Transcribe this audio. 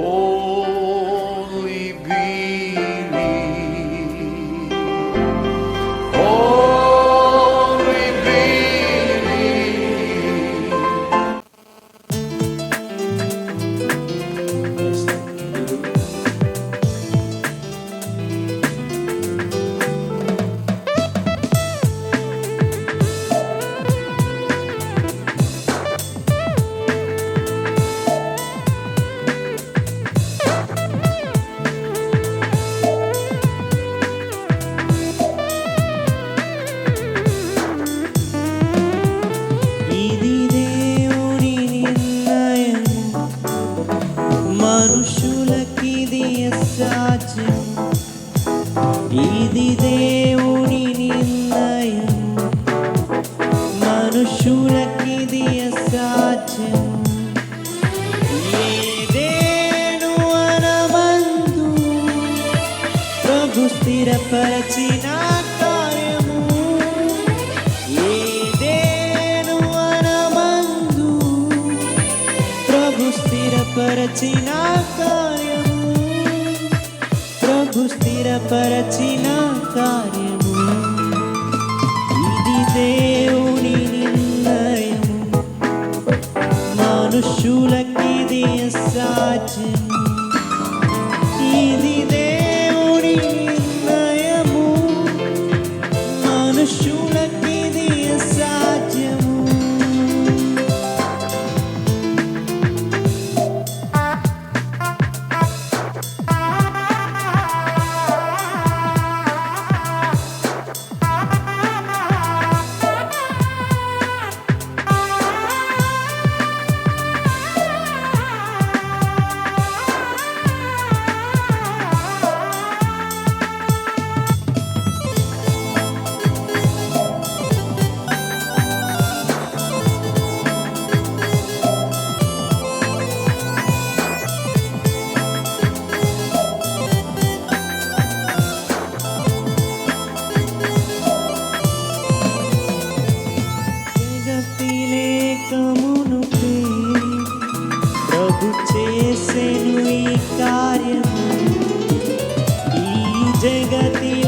Oh. మనుషులకిది అసాధ్యం. ఏదేను అనమందు ప్రభు స్థిరపరచిన కార్యము. ఏదేను అనమందు ప్రభు స్థిరపరచిన కార్యము. ప్రభు స్థిరపరచిన కార్యము. ఇది దేవు shoe like me, the saatin जगति